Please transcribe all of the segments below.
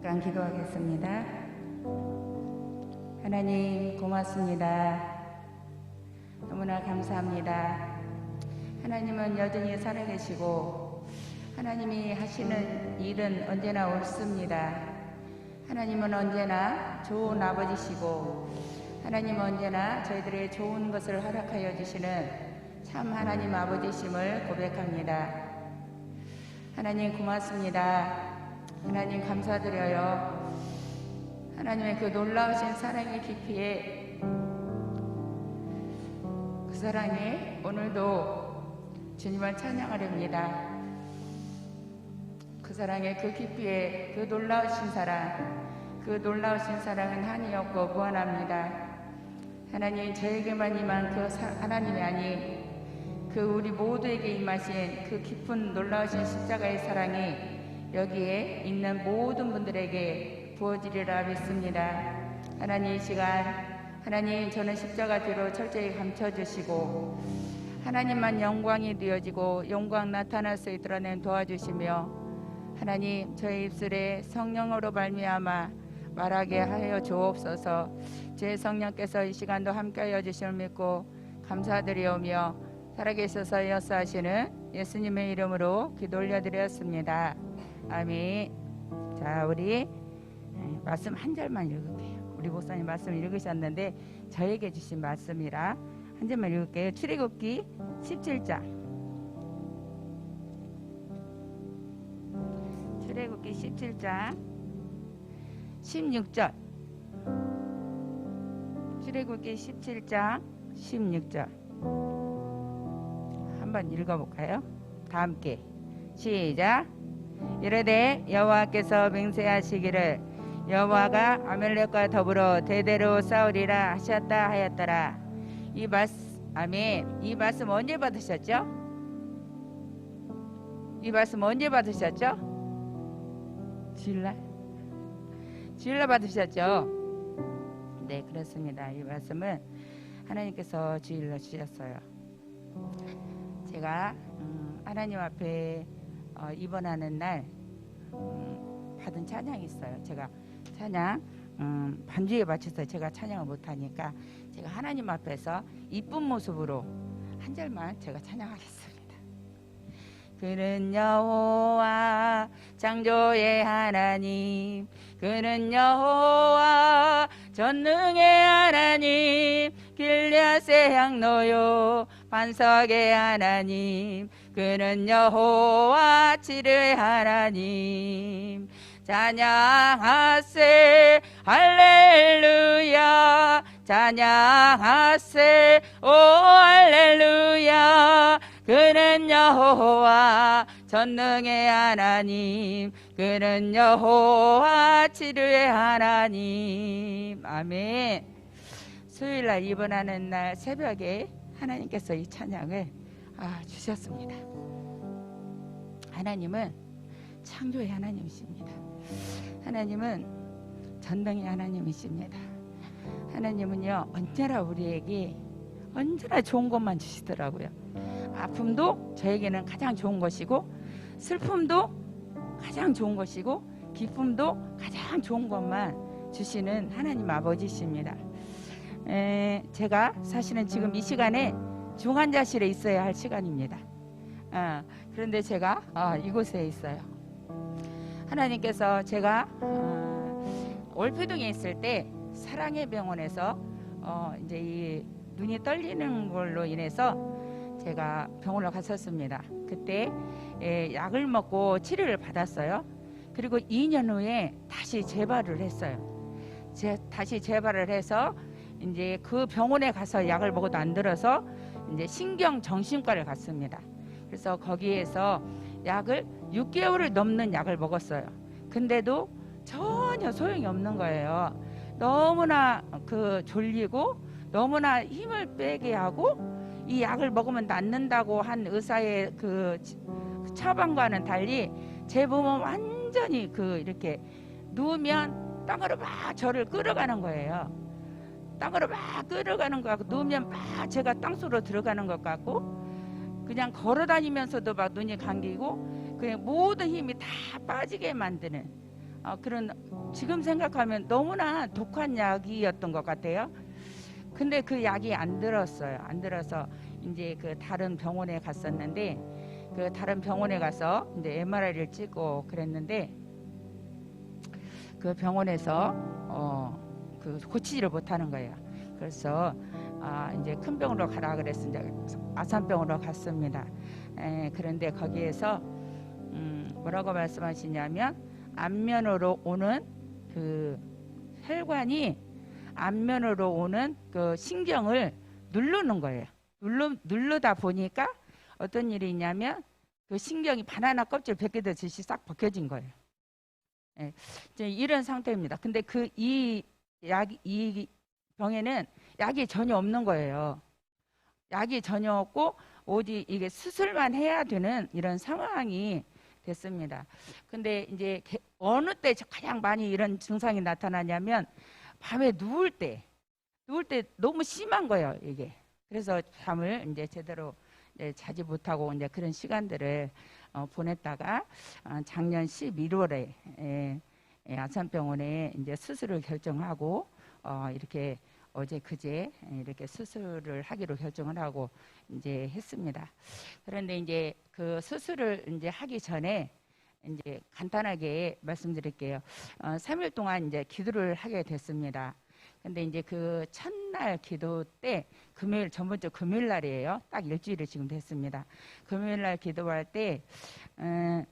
잠깐 기도하겠습니다. 하나님 고맙습니다. 너무나 감사합니다. 하나님은 여전히 살아계시고 하나님이 하시는 일은 언제나 옳습니다. 하나님은 언제나 좋은 아버지시고 하나님은 언제나 저희들의 좋은 것을 허락하여 주시는 참 하나님 아버지심을 고백합니다. 하나님 고맙습니다. 하나님 감사드려요. 하나님의 그 놀라우신 사랑의 깊이에 그 사랑에 오늘도 주님을 찬양하렵니다. 그 사랑의 그 깊이에 그 놀라우신 사랑, 그 놀라우신 사랑은 한이 없고 무한합니다. 하나님 저에게만 임한 그 사- 하나님이 아닌 그 우리 모두에게 임하신 그 깊은 놀라우신 십자가의 사랑이 여기에 있는 모든 분들에게 부어지리라 믿습니다. 하나님 이 시간 하나님 저는 십자가 뒤로 철저히 감춰주시고 하나님만 영광이 되어지고 영광 나타날 수 있도록 도와주시며 하나님 저의 입술에 성령으로 말미암아 말하게 하여 주옵소서 제 성령께서 이 시간도 함께하여 주심을 믿고 감사드리오며 살아계셔서 역사하시는 예수님의 이름으로 기도 올려드렸습니다 아멘 자 우리 예, 말씀 한 절만 읽을게요. 우리 목사님 말씀 읽으셨는데 저에게 주신 말씀이라 한 절만 읽을게요. 출애굽기 17장. 출애굽기 17장 16절. 출애굽기 17장 16절. 한번 읽어 볼까요? 다 함께 시작 이르되 여호와께서 맹세하시기를 여호와가 아멜렉과 더불어 대대로 싸우리라 하셨다 하였더라 이 말씀 이 말씀 언제 받으셨죠? 이 말씀 언제 받으셨죠? 주일날 주일날 받으셨죠? 네 그렇습니다 이 말씀은 하나님께서 주일날 주셨어요 제가 음, 하나님 앞에 어, 입원하는 날 음, 받은 찬양이 있어요. 제가 찬양 음, 반주에 맞춰서 제가 찬양을 못하니까 제가 하나님 앞에서 이쁜 모습으로 한 절만 제가 찬양하겠습니다. 그는 여호와 창조의 하나님. 그는 여호와 전능의 하나님. 길앗의 향로요 반석의 하나님 그는 여호와 치료의 하나님. 찬양하세 할렐루야. 찬양하세 오 할렐루야. 그는 여호와 전능의 하나님. 그는 여호와 치료의 하나님. 아멘. 수요일날 입원하는 날 새벽에 하나님께서 이 찬양을 아, 주셨습니다. 하나님은 창조의 하나님이십니다. 하나님은 전능의 하나님이십니다. 하나님은요 언제나 우리에게 언제나 좋은 것만 주시더라고요. 아픔도 저에게는 가장 좋은 것이고 슬픔도 가장 좋은 것이고 기쁨도 가장 좋은 것만 주시는 하나님 아버지십니다. 에, 제가 사실은 지금 이 시간에 중환자실에 있어야 할 시간입니다. 아, 그런데 제가 아, 이곳에 있어요. 하나님께서 제가 어, 올피동에 있을 때 사랑의 병원에서 어, 이제 이 눈이 떨리는 걸로 인해서 제가 병원을 갔었습니다. 그때 예, 약을 먹고 치료를 받았어요. 그리고 2년 후에 다시 재발을 했어요. 제, 다시 재발을 해서 이제 그 병원에 가서 약을 먹어도 안 들어서 이제 신경 정신과를 갔습니다. 그래서 거기에서 약을 6개월을 넘는 약을 먹었어요. 근데도 전혀 소용이 없는 거예요. 너무나 그 졸리고 너무나 힘을 빼게 하고 이 약을 먹으면 낫는다고 한 의사의 그 처방과는 달리 제 몸은 완전히 그 이렇게 누우면 땅으로 막 저를 끌어가는 거예요. 땅으로 막 끌어가는 것 같고 누우면 막 제가 땅속으로 들어가는 것 같고 그냥 걸어 다니면서도 막 눈이 감기고 그냥 모든 힘이 다 빠지게 만드는 어, 그런 지금 생각하면 너무나 독한 약이었던 것 같아요. 근데 그 약이 안 들었어요. 안 들어서 이제 그 다른 병원에 갔었는데 그 다른 병원에 가서 이제 MRI를 찍고 그랬는데 그 병원에서 어 그 고치지를 못하는 거예요. 그래서 아 이제 큰 병으로 가라 그래서 이제 아산병으로 갔습니다. 에, 그런데 거기에서 음, 뭐라고 말씀하시냐면 안면으로 오는 그 혈관이 안면으로 오는 그 신경을 누르는 거예요. 눌러 누르다 보니까 어떤 일이 있냐면 그 신경이 바나나 껍질 벗겨듯이 싹 벗겨진 거예요. 예, 이런 상태입니다. 근데 그 이 약 이 병에는 약이 전혀 없는 거예요. 약이 전혀 없고 오직 이게 수술만 해야 되는 이런 상황이 됐습니다. 근데 이제 개- 어느 때 가장 많이 이런 증상이 나타나냐면 밤에 누울 때 누울 때 너무 심한 거예요 이게. 그래서 잠을 이제 제대로 이제 자지 못하고 이제 그런 시간들을 어, 보냈다가 어, 작년 11월에 예, 예, 아산병원에 이제 수술을 결정하고 어, 이렇게 어제 그제 이렇게 수술을 하기로 결정을 하고 이제 했습니다. 그런데 이제 그 수술을 이제 하기 전에 이제 간단하게 말씀드릴게요. 어, 3일 동안 이제 기도를 하게 됐습니다. 근데 이제 그 첫날 기도 때 금요일 전번 주 금요일 날이에요. 딱 일주일이 지금 됐습니다. 금요일 날 기도할 때 어,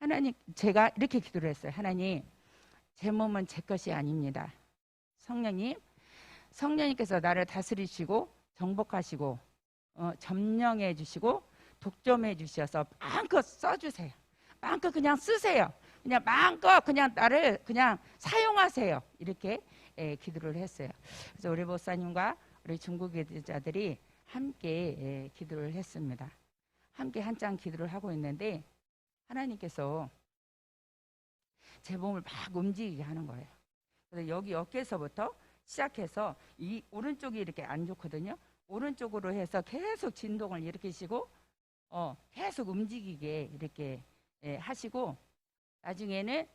하나님 제가 이렇게 기도를 했어요. 하나님 제 몸은 제 것이 아닙니다. 성령님 성령님께서 나를 다스리시고 정복하시고 어, 점령해 주시고 독점해 주셔서 마음껏 써주세요. 마음껏 그냥 쓰세요. 그냥 마음껏 그냥 나를 그냥 사용하세요. 이렇게 예, 기도를 했어요. 그래서 우리 목사님과 우리 중국 기도자들이 함께 예, 기도를 했습니다. 함께 한 장 기도를 하고 있는데 하나님께서 제 몸을 막 움직이게 하는 거예요. 그래서 여기 어깨에서부터 시작해서 이 오른쪽이 이렇게 안 좋거든요. 오른쪽으로 해서 계속 진동을 일으키시고 어, 계속 움직이게 이렇게 예, 하시고 나중에는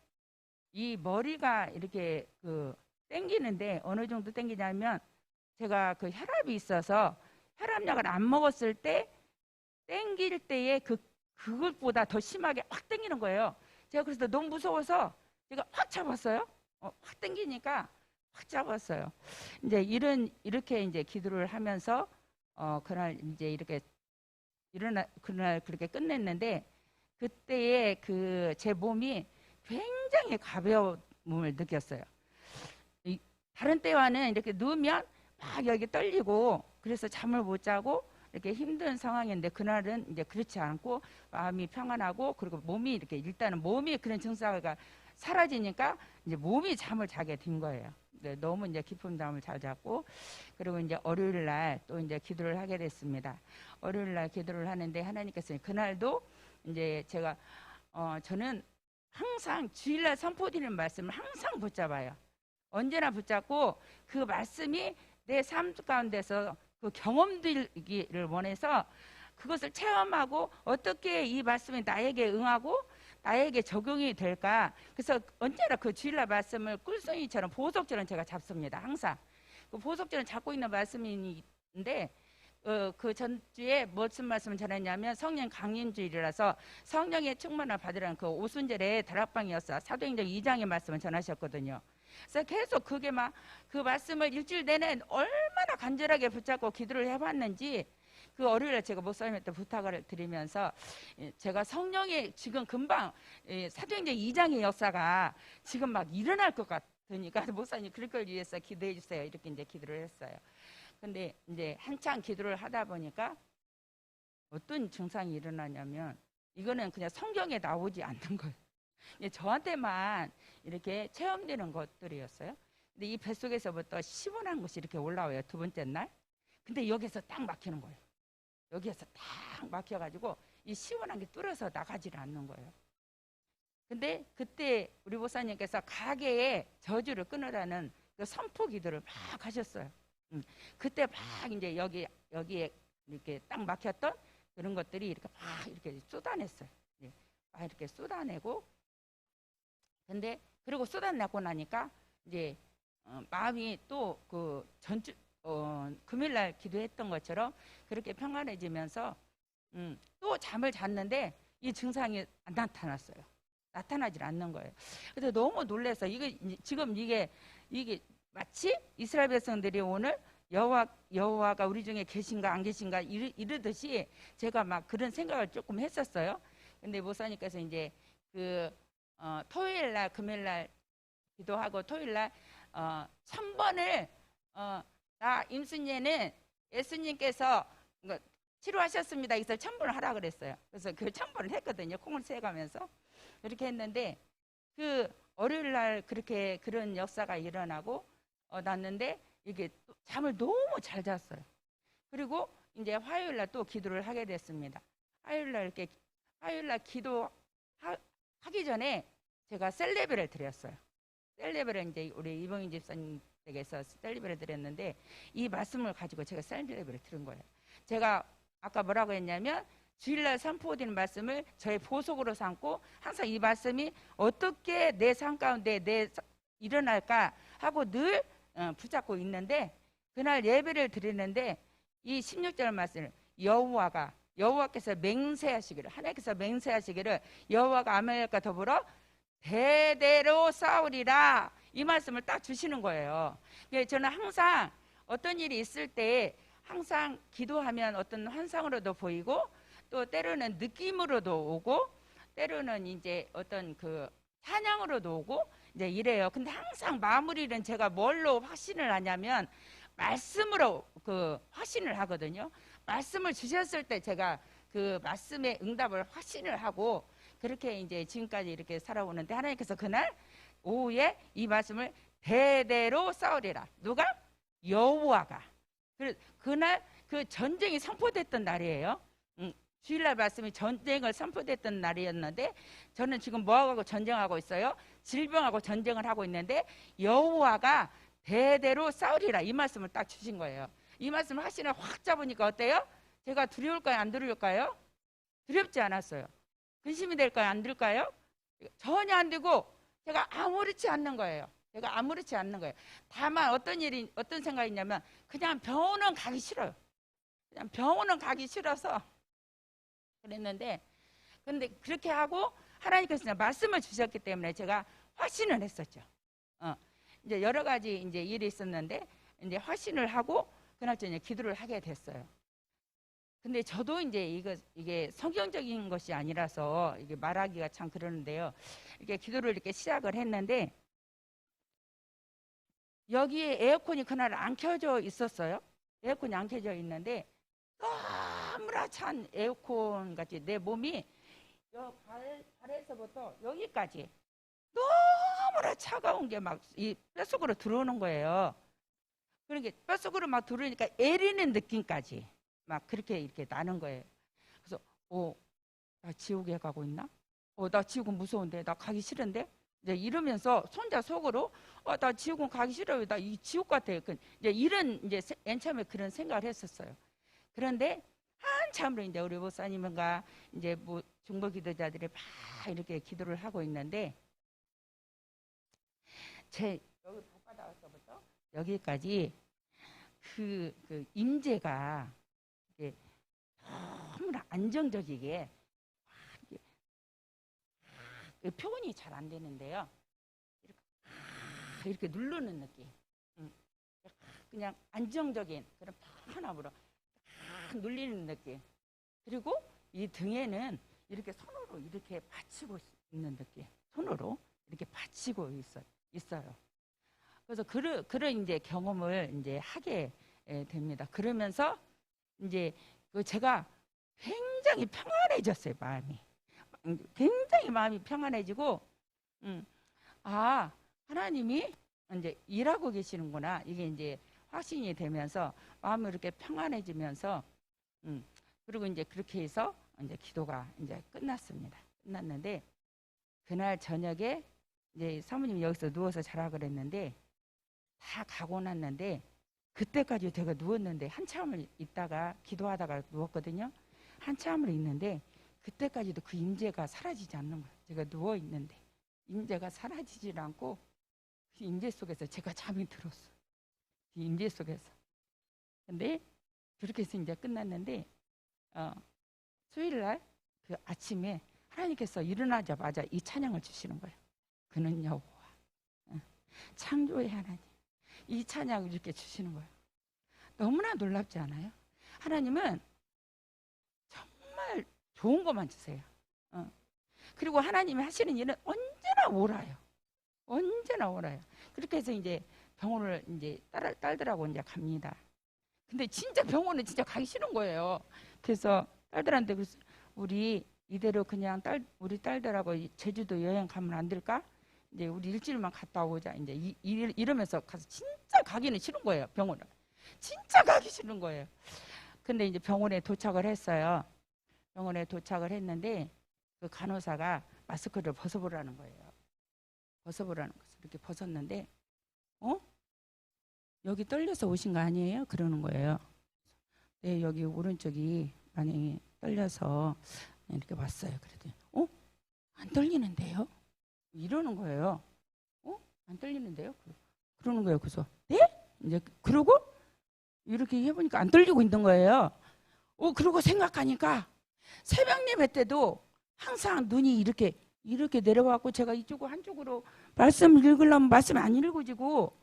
이 머리가 이렇게 그 땡기는데 어느 정도 땡기냐면 제가 그 혈압이 있어서 혈압약을 안 먹었을 때 땡길 때에 그 그것보다 더 심하게 확 땡기는 거예요. 제가 그래서 너무 무서워서 제가 확 잡았어요. 어, 확 땡기니까 확 잡았어요. 이제 이런 이렇게 이제 기도를 하면서 어 그날 이제 이렇게 일어나 그날 그렇게 끝냈는데 그때의 그 제 몸이 굉장히 가벼움을 느꼈어요. 이 다른 때와는 이렇게 누우면 막 여기 떨리고 그래서 잠을 못 자고 이렇게 힘든 상황인데 그날은 이제 그렇지 않고 마음이 평안하고 그리고 몸이 이렇게 일단은 몸이 그런 증상가 사라지니까 이제 몸이 잠을 자게 된 거예요. 네, 너무 이제 깊은 잠을 잘 잤고 그리고 이제 월요일 날 또 이제 기도를 하게 됐습니다. 월요일 날 기도를 하는데 하나님께서 그날도 이제 제가 어 저는 항상 주일날 선포드리는 말씀을 항상 붙잡아요. 언제나 붙잡고 그 말씀이 내 삶 가운데서 그 경험들기를 원해서 그것을 체험하고 어떻게 이 말씀이 나에게 응하고 나에게 적용이 될까? 그래서 언제나 그 주일날 말씀을 꿀송이처럼 보석처럼 제가 잡습니다. 항상 그 보석처럼 잡고 있는 말씀인데 어, 그 전주에 무슨 말씀을 전했냐면 성령 강림주일이라서 성령의 충만을 받으라는 그 오순절의 다락방이었어. 사도행전 2장의 말씀을 전하셨거든요. 그래서 계속 그게 막 그 말씀을 일주일 내내 얼마나 간절하게 붙잡고 기도를 해봤는지 그 월요일에 제가 목사님한테 부탁을 드리면서 예, 제가 성령의 지금 금방 예, 사도행전 2장의 역사가 지금 막 일어날 것 같으니까 목사님 그럴 걸 위해서 기도해 주세요. 이렇게 이제 기도를 했어요. 근데 이제 한창 기도를 하다 보니까 어떤 증상이 일어나냐면 이거는 그냥 성경에 나오지 않는 거예요. 저한테만 이렇게 체험되는 것들이었어요. 근데 이 뱃속에서부터 시원한 것이 이렇게 올라와요. 두 번째 날. 근데 여기서 딱 막히는 거예요. 여기에서 딱 막혀가지고 이 시원한 게 뚫어서 나가지를 않는 거예요. 근데 그때 우리 목사님께서 가게에 저주를 끊으라는 그 선포 기도를 막 하셨어요. 음, 그때 막 이제 여기 여기에 이렇게 딱 막혔던 그런 것들이 이렇게 막 이렇게 쏟아냈어요. 예, 막 이렇게 쏟아내고 근데 그리고 쏟아내고 나니까 이제 어, 마음이 또 그 전주 어, 금요일 날 기도했던 것처럼 그렇게 평안해지면서 음, 또 잠을 잤는데 이 증상이 안 나타났어요. 나타나질 않는 거예요. 그래서 너무 놀래서 이게 이- 지금 이게 이게 마치 이스라엘 백성들이 오늘 여호와 여호와가 우리 중에 계신가 안 계신가 이르, 이르듯이 제가 막 그런 생각을 조금 했었어요. 근데 목사님께서 이제 그 어, 토요일 날 금요일 날 기도하고 토요일 날 어, 천 번을 어, 나 임순례는 예수님께서 이거 치료하셨습니다. 그래서 천 번을 하라 그랬어요. 그래서 그 천 번을 했거든요. 콩을 세가면서 그렇게 했는데 그 월요일 날 그렇게 그런 역사가 일어나고 어, 났는데 이게 또 잠을 너무 잘 잤어요. 그리고 이제 화요일 날 또 기도를 하게 됐습니다. 화요일 날 이렇게 화요일 날 기도 하, 하기 전에 제가 셀레브를 드렸어요. 셀레브를 이제 우리 이봉인 집사님 댁에서 셀레브를 드렸는데 이 말씀을 가지고 제가 셀레브를 들은 거예요. 제가 아까 뭐라고 했냐면 주일날 선포되는 말씀을 저의 보석으로 삼고 항상 이 말씀이 어떻게 내 삶 가운데 내 사- 일어날까 하고 늘 어, 붙잡고 있는데 그날 예배를 드리는데 이 16절 말씀을 여호와가 여호와께서 맹세하시기를 하나님께서 맹세하시기를 여호와가 아말렉과 더불어 대대로 싸우리라 이 말씀을 딱 주시는 거예요. 그래서 저는 항상 어떤 일이 있을 때 항상 기도하면 어떤 환상으로도 보이고 또 때로는 느낌으로도 오고 때로는 이제 어떤 그 찬양으로도 오고 이제 이래요. 근데 항상 마무리는 제가 뭘로 확신을 하냐면 말씀으로 그 확신을 하거든요. 말씀을 주셨을 때 제가 그 말씀의 응답을 확신을 하고 그렇게 이제 지금까지 이렇게 살아오는데 하나님께서 그날 오후에 이 말씀을 대대로 싸우리라. 누가? 여호와가. 그 그날 그 전쟁이 선포됐던 날이에요. 음, 주일날 말씀이 전쟁을 선포됐던 날이었는데 저는 지금 뭐하고 전쟁하고 있어요? 질병하고 전쟁을 하고 있는데 여호와가 대대로 싸우리라 이 말씀을 딱 주신 거예요. 이 말씀을 확신을 확 잡으니까 어때요? 제가 두려울까요? 안 두려울까요? 두렵지 않았어요. 근심이 될까요? 안 들까요? 전혀 안 되고 제가 아무렇지 않는 거예요. 제가 아무렇지 않는 거예요. 다만 어떤 일이 어떤 생각이 있냐면 그냥 병원은 가기 싫어요. 그냥 병원은 가기 싫어서 그랬는데 근데 그렇게 하고 하나님께서 말씀을 주셨기 때문에 제가 확신을 했었죠. 어. 이제 여러 가지 이제 일이 있었는데 이제 확신을 하고 그날 저녁 기도를 하게 됐어요. 근데 저도 이제 이거 이게 성경적인 것이 아니라서 이게 말하기가 참 그러는데요. 이렇게 기도를 이렇게 시작을 했는데 여기에 에어컨이 그날 안 켜져 있었어요. 에어컨이 안 켜져 있는데 너무나 찬 에어컨 같이 내 몸이 여 발, 발에서부터 여기까지 너무나 차가운 게 막 이 뼛속으로 들어오는 거예요. 그러니까 뼛속으로 막 들어오니까 애리는 느낌까지 막 그렇게 이렇게 나는 거예요. 그래서 어, 나 지옥에 가고 있나? 어, 나 지옥은 무서운데, 나 가기 싫은데? 이제 이러면서 손자 속으로 어, 나 지옥은 가기 싫어요. 나 이 지옥 같아요. 그 이제 이런 이제 세- 맨 처음에 그런 생각을 했었어요. 그런데 한참으로 이제 우리 목사님과 이제 뭐 중보 기도자들이 막 이렇게 기도를 하고 있는데 제 여기 발바닥에서부터 여기까지 그, 그 임재가 이게 너무나 안정적이게 막 이렇게 그 표현이 잘 안 되는데요. 이렇게, 막 이렇게 누르는 느낌. 음. 그냥 안정적인 그런 편함으로 막 눌리는 느낌. 그리고 이 등에는 이렇게 손으로 이렇게 받치고 있는 느낌. 손으로 이렇게 받치고 있어, 있어요. 그래서 그런, 그런 이제 경험을 이제 하게 예, 됩니다. 그러면서 이제 그 제가 굉장히 평안해졌어요, 마음이. 굉장히 마음이 평안해지고, 음, 아, 하나님이 이제 일하고 계시는구나. 이게 이제 확신이 되면서 마음이 이렇게 평안해지면서, 음, 그리고 이제 그렇게 해서 이제 기도가 이제 끝났습니다. 끝났는데, 그날 저녁에 이제 사모님 여기서 누워서 자라 그랬는데, 다 가고 났는데, 그때까지 제가 누웠는데 한참을 있다가 기도하다가 누웠거든요. 한참을 있는데 그때까지도 그 임재가 사라지지 않는 거예요. 제가 누워 있는데 임재가 사라지질 않고 그 임재 속에서 제가 잠이 들었어. 이 임재 속에서. 근데 그렇게 해서 이제 끝났는데 어, 수요일 날 그 아침에 하나님께서 일어나자마자 이 찬양을 주시는 거예요. 그는 여호와 응. 창조의 하나님 이 찬양을 이렇게 주시는 거예요. 너무나 놀랍지 않아요? 하나님은 정말 좋은 것만 주세요. 어. 그리고 하나님이 하시는 일은 언제나 옳아요. 언제나 옳아요. 그렇게 해서 이제 병원을 이제 딸, 딸들하고 이제 갑니다. 근데 진짜 병원은 진짜 가기 싫은 거예요. 그래서 딸들한테 그래서 우리 이대로 그냥 딸 우리 딸들하고 이 제주도 여행 가면 안 될까? 이제 우리 일주일만 갔다 오자. 이제 이, 이, 이러면서 가서 진짜 가기는 싫은 거예요. 병원을. 진짜 가기 싫은 거예요. 근데 이제 병원에 도착을 했어요. 병원에 도착을 했는데 그 간호사가 마스크를 벗어보라는 거예요. 벗어보라는 거죠. 이렇게 벗었는데, 어? 여기 떨려서 오신 거 아니에요? 그러는 거예요. 네, 여기 오른쪽이 많이 떨려서 이렇게 왔어요. 그랬더니, 어? 안 떨리는데요? 이러는 거예요. 어? 안 떨리는데요? 그러는 거예요. 그래서, 네? 이제 그러고 이렇게 해보니까 안 떨리고 있는 거예요. 어, 그러고 생각하니까 새벽 예배 때도 항상 눈이 이렇게 이렇게 내려와갖고 제가 이쪽으로 한쪽으로 말씀 읽으려면 말씀 안 읽어지고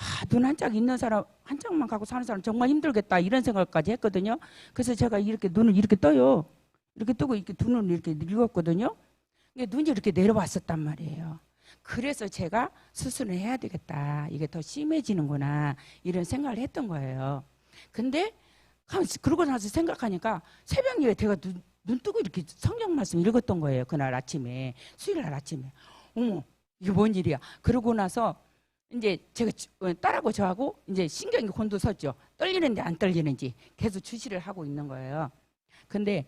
아, 눈 한 짝 있는 사람 한 짝만 갖고 사는 사람 정말 힘들겠다 이런 생각까지 했거든요. 그래서 제가 이렇게 눈을 이렇게 떠요. 이렇게 뜨고 이렇게 두 눈을 이렇게 읽었거든요. 근데 눈이 이렇게 내려왔었단 말이에요. 그래서 제가 수술을 해야 되겠다. 이게 더 심해지는구나. 이런 생각을 했던 거예요. 근데. 그러고 나서 생각하니까 새벽 예배 제가 눈, 눈 뜨고 이렇게 성경 말씀 읽었던 거예요. 그날 아침에. 수요일 날 아침에. 어머, 이게 뭔 일이야. 그러고 나서 이제 제가 주- 어, 딸하고 저하고 이제 신경이 곤두섰죠. 떨리는지 안 떨리는지 계속 주시를 하고 있는 거예요. 근데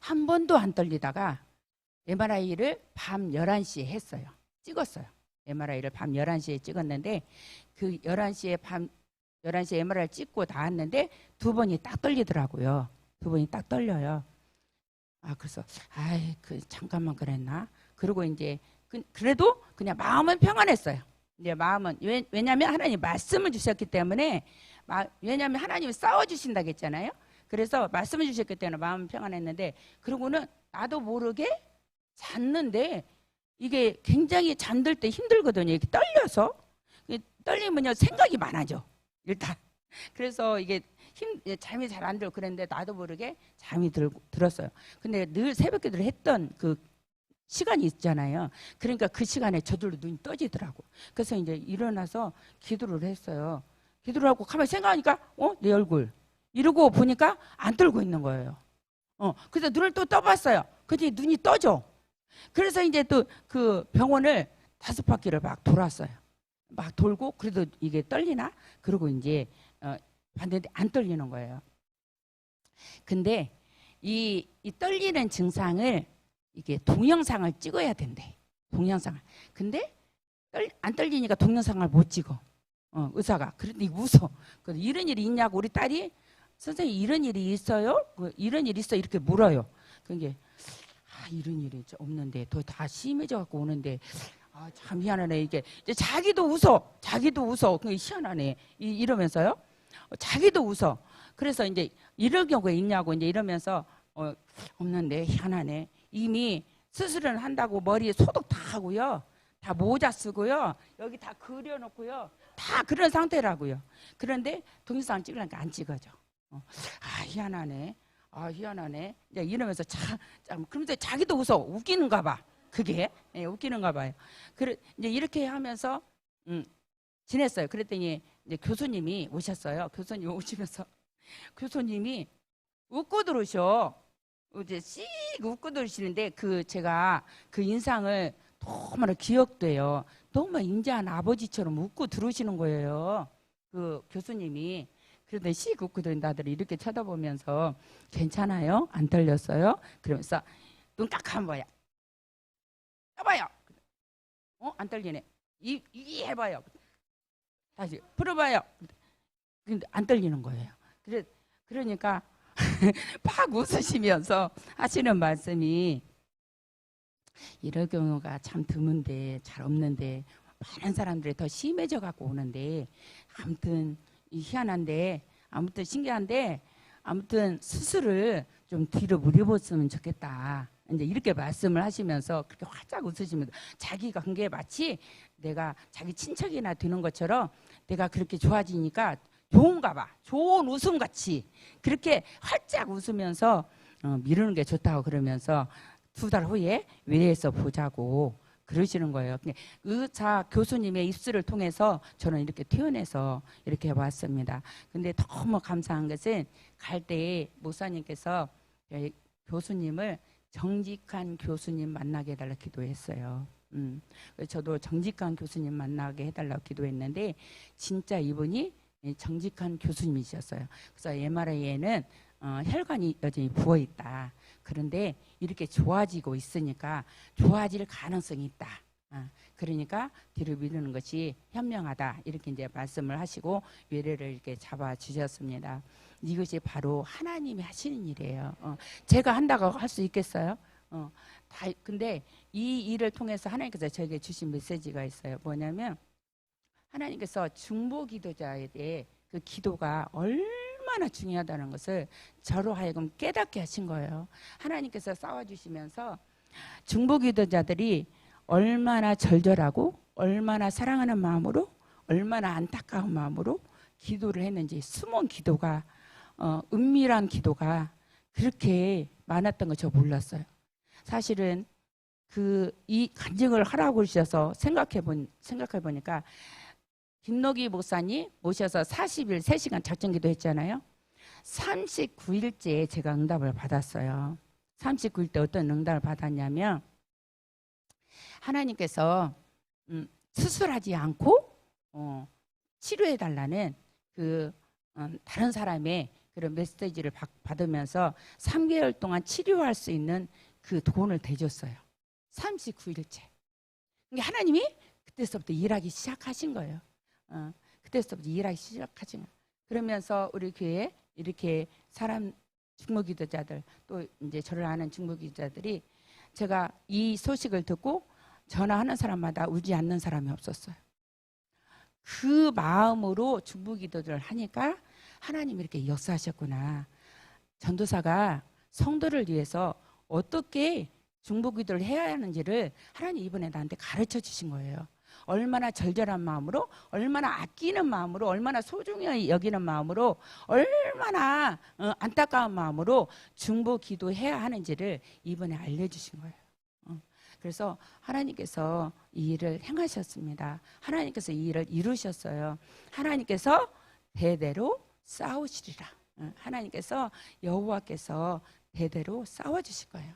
한 번도 안 떨리다가 MRI를 밤 11시에 했어요. 찍었어요. MRI를 밤 11시에 찍었는데 그 11시에 밤 11시에 MRI를 찍고 나왔는데 두 번이 딱 떨리더라고요. 두 번이 딱 떨려요. 아, 그래서 아이, 그 잠깐만 그랬나? 그리고 이제 그, 그래도 그냥 마음은 평안했어요. 이제 마음은 왜, 왜냐면 하나님 말씀을 주셨기 때문에 마, 왜냐면 하나님이 싸워 주신다고 했잖아요. 그래서 말씀을 주셨기 때문에 마음은 평안했는데 그러고는 나도 모르게 잤는데 이게 굉장히 잠들 때 힘들거든요. 이렇게 떨려서 이 떨리면요 생각이 많아져. 일단 그래서 이게 힘 예, 잠이 잘 안 들고 그랬는데 나도 모르게 잠이 들, 들었어요. 근데 늘 새벽 기도를 했던 그 시간이 있잖아요. 그러니까 그 시간에 저절로 눈이 떠지더라고. 그래서 이제 일어나서 기도를 했어요. 기도를 하고 가만히 생각하니까 어 내 얼굴 이러고 보니까 안 떨고 있는 거예요. 어 그래서 눈을 또 떠봤어요. 그랬더니 눈이 떠져. 그래서 이제 또 그 병원을 다섯 바퀴를 막 돌았어요. 막 돌고 그래도 이게 떨리나? 그러고 이제 어, 봤는데 안 떨리는 거예요. 근데 이, 이 떨리는 증상을 이게 동영상을 찍어야 된대. 동영상을. 근데 떨, 안 떨리니까 동영상을 못 찍어. 어, 의사가. 그런데 웃어. 이런 일이 있냐고 우리 딸이 선생님 이런 일이 있어요? 그 이런 일이 있어 이렇게 물어요. 그게 아, 이런 일이 없는데 더 다 심해져 갖고 오는데 아, 참 희한하네 이게 자기도 웃어 자기도 웃어 그게 희한하네 이, 이러면서요 어, 자기도 웃어 그래서 이제 이럴 경우가 있냐고 이제 이러면서 어, 없는데 희한하네 이미 수술을 한다고 머리에 소독 다 하고요. 다 모자 쓰고요. 여기 다 그려놓고요. 다 그런 상태라고요. 그런데 동영상 찍으려니까 안 찍어져. 어, 아 희한하네. 아 희한하네. 이제 이러면서 자, 자 그러면서 자기도 웃어. 웃기는가 봐. 그게? 예, 웃기는가 봐요. 그래 이제 이렇게 하면서 음, 지냈어요. 그랬더니 이제 교수님이 오셨어요. 교수님 오시면서. 교수님이 웃고 들어오셔 이제 씩 웃고 들으시는데 그 제가 그 인상을 너무나 기억돼요 너무 인자한 아버지처럼 웃고 들어오시는 거예요 그 교수님이 그런데 씩 웃고 들은 나들이 이렇게 쳐다보면서 괜찮아요? 안 떨렸어요? 그러면서 눈 딱한 거야. 해봐요. 어? 안 떨리네. 이, 이 해봐요. 다시 풀어봐요. 근데 안 떨리는 거예요. 그래, 그러니까 팍 웃으시면서 하시는 말씀이 이럴 경우가 참 드문데 잘 없는데 많은 사람들이 더 심해져 갖고 오는데 아무튼 이 희한한데 아무튼 신기한데 아무튼 수술을 좀 뒤로 무리봤으면 좋겠다. 이제 이렇게 말씀을 하시면서 그렇게 활짝 웃으시면서 자기가 그게 마치 내가 자기 친척이나 되는 것처럼 내가 그렇게 좋아지니까 좋은가 봐. 좋은 웃음 같이 그렇게 활짝 웃으면서 어, 미루는 게 좋다고 그러면서 두 달 후에 외래에서 보자고 그러시는 거예요. 의사 교수님의 입술을 통해서 저는 이렇게 태어나서 이렇게 왔습니다. 근데 너무 감사한 것은 갈 때 목사님께서 예, 교수님을 정직한 교수님 만나게 해달라 기도했어요. 음, 저도 정직한 교수님 만나게 해달라고 기도했는데 진짜 이분이 정직한 교수님이셨어요. 그래서 MRI에는 어, 혈관이 여전히 부어 있다. 그런데 이렇게 좋아지고 있으니까 좋아질 가능성이 있다. 아, 그러니까 뒤로 미루는 것이 현명하다. 이렇게 이제 말씀을 하시고 외래를 이렇게 잡아 주셨습니다. 이것이 바로 하나님이 하시는 일이에요. 어, 제가 한다고 할 수 있겠어요? 어, 다, 근데 이 일을 통해서 하나님께서 저에게 주신 메시지가 있어요. 뭐냐면 하나님께서 중보 기도자에 대해 그 기도가 얼마나 중요하다는 것을 저로 하여금 깨닫게 하신 거예요. 하나님께서 싸워주시면서 중보 기도자들이 얼마나 절절하고 얼마나 사랑하는 마음으로 얼마나 안타까운 마음으로 기도를 했는지 숨은 기도가 어, 은밀한 기도가 그렇게 많았던 거 저 몰랐어요. 사실은 그 이 간증을 하라고 하셔서 생각해 본 생각해 보니까 김노기 목사님 모셔서 40일 3시간 작전기도 했잖아요. 39일째 제가 응답을 받았어요. 39일 때 어떤 응답을 받았냐면 하나님께서 음, 수술하지 않고 어, 치료해 달라는 그 음, 다른 사람의 그런 메시지를 받, 받으면서 3개월 동안 치료할 수 있는 그 돈을 대줬어요. 39일째. 그러니까 하나님이 그때서부터 일하기 시작하신 거예요. 어, 그때서부터 일하기 시작하신 거예요. 그러면서 우리 교회에 이렇게 사람 중보기도자들 또 이제 저를 아는 중보기도자들이 제가 이 소식을 듣고 전화하는 사람마다 울지 않는 사람이 없었어요. 그 마음으로 중보 기도를 하니까 하나님이 이렇게 역사하셨구나. 전도사가 성도를 위해서 어떻게 중보 기도를 해야 하는지를 하나님 이번에 나한테 가르쳐 주신 거예요. 얼마나 절절한 마음으로, 얼마나 아끼는 마음으로, 얼마나 소중히 여기는 마음으로, 얼마나 어, 안타까운 마음으로 중보 기도해야 하는지를 이번에 알려주신 거예요. 어, 그래서 하나님께서 이 일을 행하셨습니다. 하나님께서 이 일을 이루셨어요. 하나님께서 대대로 싸우시리라. 어, 하나님께서 여호와께서 대대로 싸워 주실 거예요.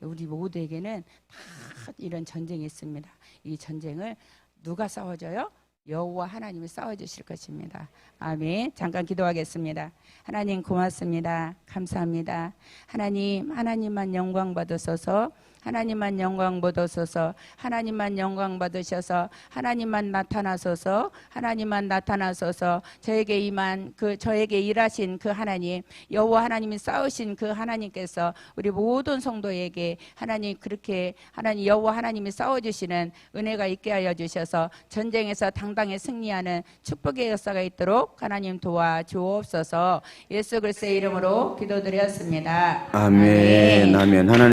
어, 우리 모두에게는 다 이런 전쟁이 있습니다. 이 전쟁을 누가 싸워줘요? 여호와 하나님이 싸워주실 것입니다. 아멘. 잠깐 기도하겠습니다. 하나님 고맙습니다. 감사합니다. 하나님 하나님만 영광 받으소서. 하나님만 영광 받으소서. 하나님만 영광 받으셔서 하나님만 나타나소서. 하나님만 나타나소서. 저에게 임한 그 저에게 일하신 그 하나님 여호와 하나님이 싸우신 그 하나님께서 우리 모든 성도에게 하나님 그렇게 하나님 여호와 하나님이 싸워 주시는 은혜가 있게 하여 주셔서 전쟁에서 당당히 승리하는 축복의 역사가 있도록 하나님 도와 주옵소서. 예수 그리스도의 이름으로 기도드렸습니다. 아멘. 아멘. 하나님